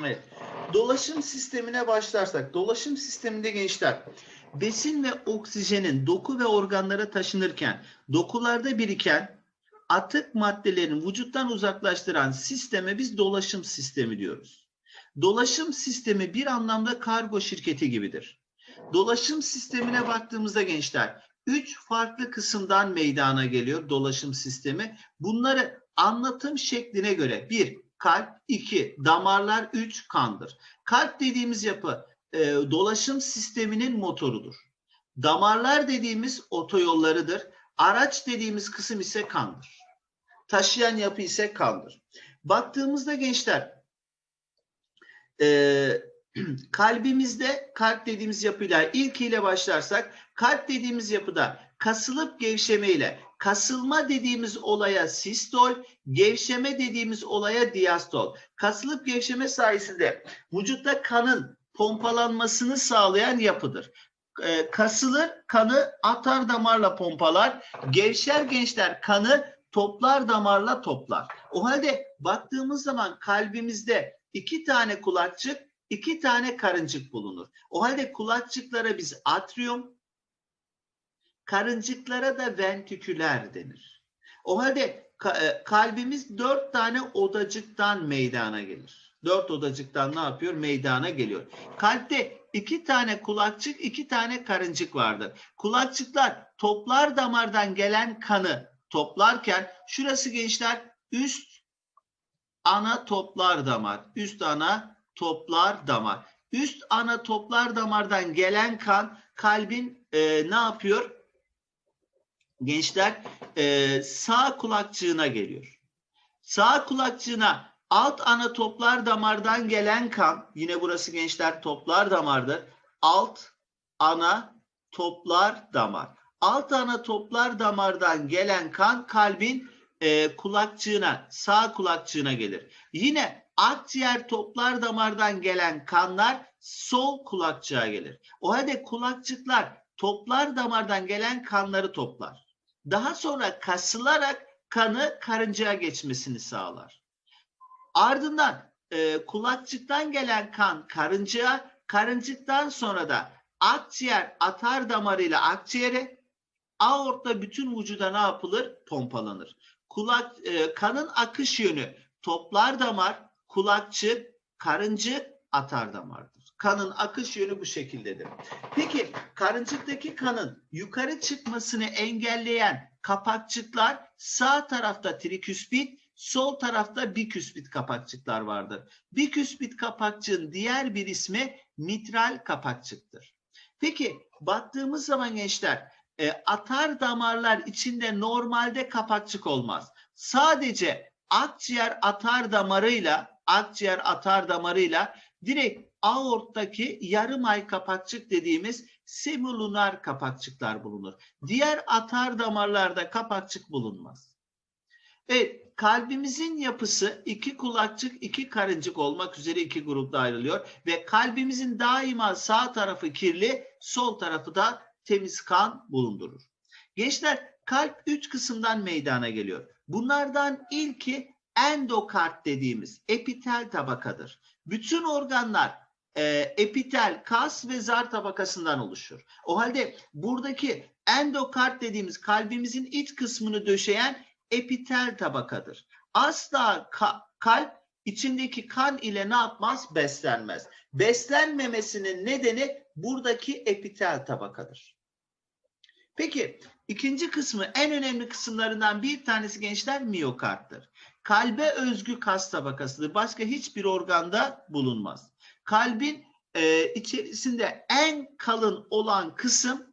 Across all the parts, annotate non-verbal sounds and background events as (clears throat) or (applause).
Evet. Dolaşım sistemine başlarsak, dolaşım sisteminde gençler besin ve oksijenin doku ve organlara taşınırken dokularda biriken atık maddelerin vücuttan uzaklaştıran sisteme biz dolaşım sistemi diyoruz. Dolaşım sistemi bir anlamda kargo şirketi gibidir. Dolaşım sistemine baktığımızda gençler üç farklı kısımdan meydana geliyor dolaşım sistemi. Bunları anlatım şekline göre bir kalp, iki damarlar, üç kandır. Kalp dediğimiz yapı e, dolaşım sisteminin motorudur. Damarlar dediğimiz otoyollarıdır. Araç dediğimiz kısım ise kandır. Taşıyan yapı ise kandır. Baktığımızda gençler e, (clears throat) kalbimizde kalp dediğimiz yapıyla ilkiyle başlarsak kalp dediğimiz yapıda kasılıp gevşemeyle kasılma dediğimiz olaya sistol, gevşeme dediğimiz olaya diastol. Kasılıp gevşeme sayesinde vücutta kanın pompalanmasını sağlayan yapıdır. Ee, kasılır, kanı atar damarla pompalar. Gevşer gençler kanı toplar damarla toplar. O halde baktığımız zaman kalbimizde iki tane kulakçık, iki tane karıncık bulunur. O halde kulakçıklara biz atrium, karıncıklara da ventriküler denir. O halde e, kalbimiz dört tane odacıktan meydana gelir. Dört odacıktan ne yapıyor? Meydana geliyor. Kalpte iki tane kulakçık, iki tane karıncık vardır. Kulakçıklar toplar damardan gelen kanı toplarken şurası gençler üst ana toplar damar. Üst ana toplar damar. Üst ana toplar damardan gelen kan kalbin e, ne yapıyor? Gençler e, sağ kulakçığına geliyor. Sağ kulakçığına alt ana toplar damardan gelen kan, yine burası gençler toplar damardır. Alt ana toplar damar. Alt ana toplar damardan gelen kan kalbin e, kulakçığına, sağ kulakçığına gelir. Yine akciğer toplar damardan gelen kanlar sol kulakçığa gelir. O halde kulakçıklar toplar damardan gelen kanları toplar. Daha sonra kasılarak kanı karıncaya geçmesini sağlar. Ardından e, kulakçıktan gelen kan karıncaya, karıncıktan sonra da akciğer atar damarıyla akciğere, aortta bütün vücuda ne yapılır? Pompalanır. Kulak e, kanın akış yönü toplar damar, kulakçık, karıncık, atar damardır. Kanın akış yönü bu şekildedir. Peki karıncıktaki kanın yukarı çıkmasını engelleyen kapakçıklar sağ tarafta triküspit, sol tarafta biküspit kapakçıklar vardır. Biküspit kapakçığın diğer bir ismi mitral kapakçıktır. Peki baktığımız zaman gençler e, atar damarlar içinde normalde kapakçık olmaz. Sadece akciğer atar damarıyla akciğer atar damarıyla direkt aorttaki yarım ay kapakçık dediğimiz semulunar kapakçıklar bulunur. Diğer atar damarlarda kapakçık bulunmaz. Evet, kalbimizin yapısı iki kulakçık, iki karıncık olmak üzere iki grupta ayrılıyor ve kalbimizin daima sağ tarafı kirli, sol tarafı da temiz kan bulundurur. Gençler kalp üç kısımdan meydana geliyor. Bunlardan ilki endokard dediğimiz epitel tabakadır. Bütün organlar e, epitel, kas ve zar tabakasından oluşur. O halde buradaki endokard dediğimiz kalbimizin iç kısmını döşeyen epitel tabakadır. Asla ka- kalp içindeki kan ile ne yapmaz? Beslenmez. Beslenmemesinin nedeni buradaki epitel tabakadır. Peki ikinci kısmı en önemli kısımlarından bir tanesi gençler miyokarttır. Kalbe özgü kas tabakasıdır. Başka hiçbir organda bulunmaz. Kalbin e, içerisinde en kalın olan kısım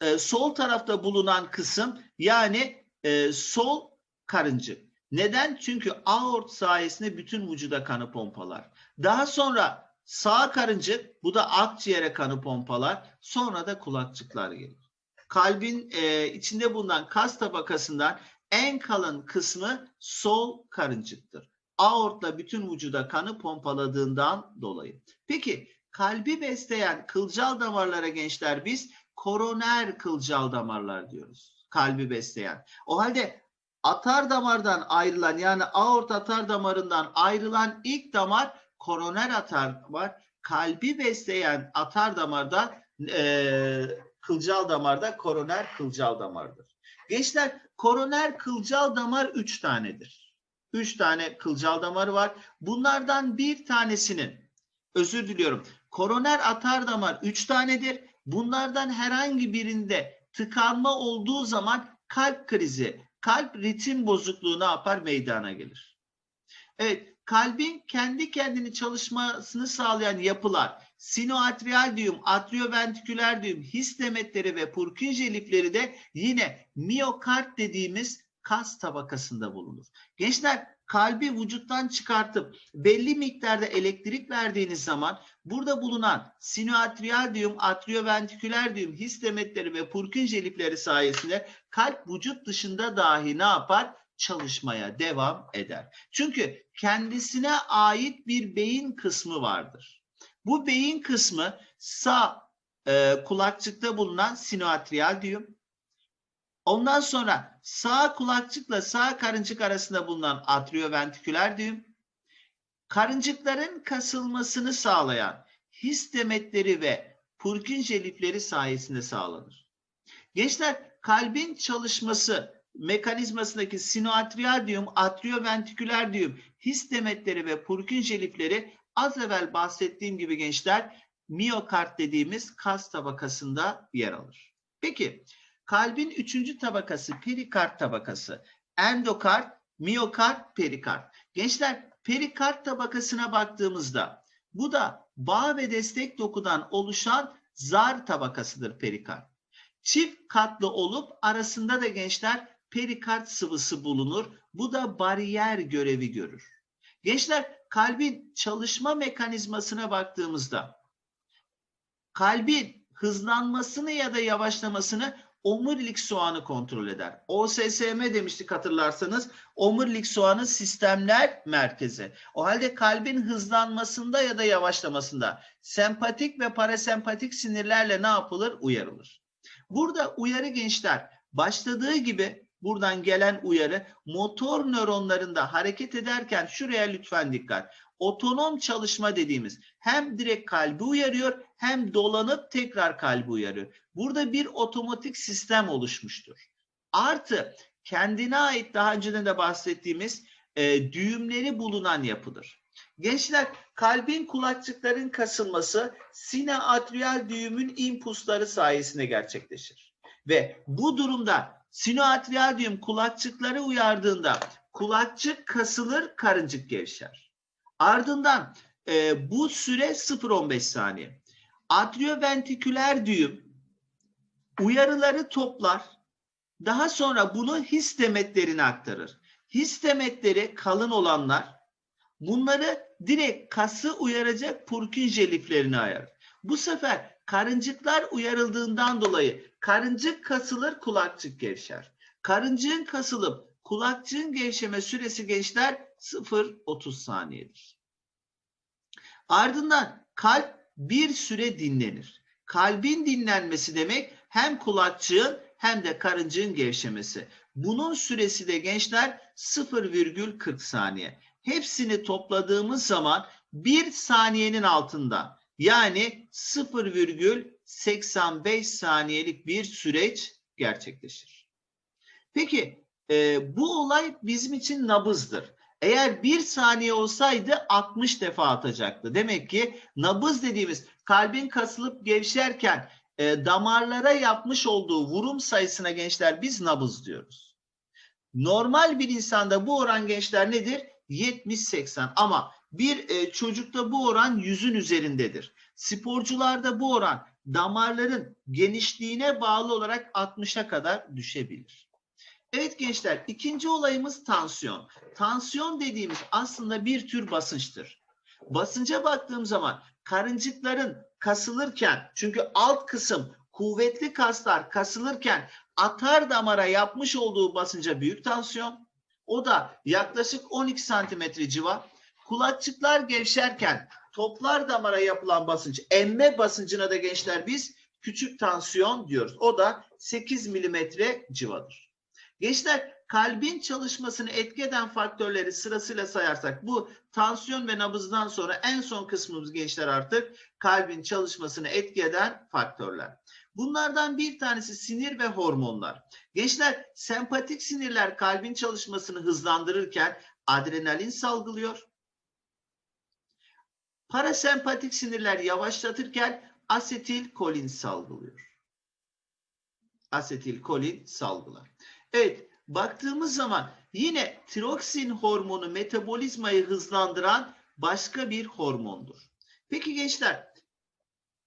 e, sol tarafta bulunan kısım yani e, sol karıncık. Neden? Çünkü aort sayesinde bütün vücuda kanı pompalar. Daha sonra sağ karıncık bu da akciğere kanı pompalar. Sonra da kulakçıklar gelir. Kalbin e, içinde bulunan kas tabakasından en kalın kısmı sol karıncıktır. Aortla bütün vücuda kanı pompaladığından dolayı. Peki kalbi besleyen kılcal damarlara gençler biz koroner kılcal damarlar diyoruz. Kalbi besleyen. O halde atar damardan ayrılan yani aort atar damarından ayrılan ilk damar koroner atar damar. Kalbi besleyen atar damarda eee kılcal damarda koroner kılcal damardır. Gençler koroner kılcal damar 3 tanedir. 3 tane kılcal damarı var. Bunlardan bir tanesinin özür diliyorum. Koroner atar damar 3 tanedir. Bunlardan herhangi birinde tıkanma olduğu zaman kalp krizi, kalp ritim bozukluğu ne yapar? Meydana gelir. Evet, kalbin kendi kendini çalışmasını sağlayan yapılar, sinoatrial düğüm, atrioventriküler düğüm, his demetleri ve Purkinje lifleri de yine miyokard dediğimiz kas tabakasında bulunur. Gençler kalbi vücuttan çıkartıp belli miktarda elektrik verdiğiniz zaman burada bulunan sinoatrial düğüm, atrioventriküler düğüm, his demetleri ve Purkinje lifleri sayesinde kalp vücut dışında dahi ne yapar? Çalışmaya devam eder. Çünkü kendisine ait bir beyin kısmı vardır. Bu beyin kısmı sağ e, kulakçıkta bulunan sinoatrial düğüm. Ondan sonra sağ kulakçıkla sağ karıncık arasında bulunan atrioventriküler düğüm. Karıncıkların kasılmasını sağlayan his demetleri ve Purkinje lifleri sayesinde sağlanır. Gençler kalbin çalışması mekanizmasındaki sinoatrial düğüm, atrioventriküler düğüm, his demetleri ve Purkinje lifleri az evvel bahsettiğim gibi gençler miyokard dediğimiz kas tabakasında yer alır. Peki kalbin üçüncü tabakası perikard tabakası. Endokard, miyokard, perikard. Gençler perikard tabakasına baktığımızda bu da bağ ve destek dokudan oluşan zar tabakasıdır perikard. Çift katlı olup arasında da gençler perikard sıvısı bulunur. Bu da bariyer görevi görür. Gençler kalbin çalışma mekanizmasına baktığımızda kalbin hızlanmasını ya da yavaşlamasını omurilik soğanı kontrol eder. OSSM demiştik hatırlarsanız. Omurilik soğanı sistemler merkezi. O halde kalbin hızlanmasında ya da yavaşlamasında sempatik ve parasempatik sinirlerle ne yapılır? Uyarılır. Burada uyarı gençler başladığı gibi buradan gelen uyarı motor nöronlarında hareket ederken şuraya lütfen dikkat. Otonom çalışma dediğimiz hem direkt kalbi uyarıyor hem dolanıp tekrar kalbi uyarıyor. Burada bir otomatik sistem oluşmuştur. Artı kendine ait daha önceden de bahsettiğimiz e, düğümleri bulunan yapıdır. Gençler kalbin kulakçıkların kasılması sine atrial düğümün impulsları sayesinde gerçekleşir. Ve bu durumda sinoatrial düğüm kulakçıkları uyardığında kulakçık kasılır, karıncık gevşer. Ardından e, bu süre 0-15 saniye. Atrioventriküler düğüm uyarıları toplar. Daha sonra bunu his demetlerine aktarır. His demetleri kalın olanlar bunları direkt kası uyaracak Purkinje liflerine ayarır. Bu sefer karıncıklar uyarıldığından dolayı karıncık kasılır, kulakçık gevşer. Karıncığın kasılıp kulakçığın gevşeme süresi gençler 0-30 saniyedir. Ardından kalp bir süre dinlenir. Kalbin dinlenmesi demek hem kulakçığın hem de karıncığın gevşemesi. Bunun süresi de gençler 0,40 saniye. Hepsini topladığımız zaman bir saniyenin altında yani 0,85 saniyelik bir süreç gerçekleşir. Peki e, bu olay bizim için nabızdır. Eğer bir saniye olsaydı 60 defa atacaktı. Demek ki nabız dediğimiz kalbin kasılıp gevşerken e, damarlara yapmış olduğu vurum sayısına gençler biz nabız diyoruz. Normal bir insanda bu oran gençler nedir? 70-80 ama bir e, çocukta bu oran yüzün üzerindedir. Sporcularda bu oran damarların genişliğine bağlı olarak 60'a kadar düşebilir. Evet gençler ikinci olayımız tansiyon. Tansiyon dediğimiz aslında bir tür basınçtır. Basınca baktığım zaman karıncıkların kasılırken çünkü alt kısım kuvvetli kaslar kasılırken atar damara yapmış olduğu basınca büyük tansiyon. O da yaklaşık 12 santimetre civar. Kulakçıklar gevşerken toplar damara yapılan basınç, emme basıncına da gençler biz küçük tansiyon diyoruz. O da 8 milimetre civadır. Gençler kalbin çalışmasını etki eden faktörleri sırasıyla sayarsak bu tansiyon ve nabızdan sonra en son kısmımız gençler artık kalbin çalışmasını etki eden faktörler. Bunlardan bir tanesi sinir ve hormonlar. Gençler sempatik sinirler kalbin çalışmasını hızlandırırken adrenalin salgılıyor. Parasempatik sinirler yavaşlatırken asetilkolin salgılıyor. Asetilkolin salgılar. Evet, baktığımız zaman yine tiroksin hormonu metabolizmayı hızlandıran başka bir hormondur. Peki gençler,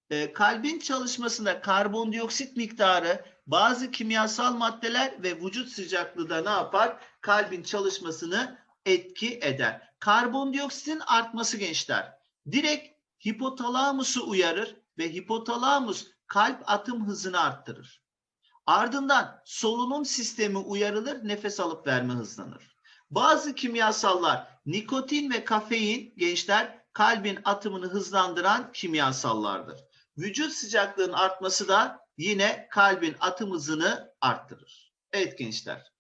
e, kalbin çalışmasında karbondioksit miktarı, bazı kimyasal maddeler ve vücut sıcaklığı da ne yapar? Kalbin çalışmasını etki eder. Karbondioksitin artması gençler direkt hipotalamusu uyarır ve hipotalamus kalp atım hızını arttırır. Ardından solunum sistemi uyarılır, nefes alıp verme hızlanır. Bazı kimyasallar nikotin ve kafein gençler kalbin atımını hızlandıran kimyasallardır. Vücut sıcaklığının artması da yine kalbin atım hızını arttırır. Evet gençler.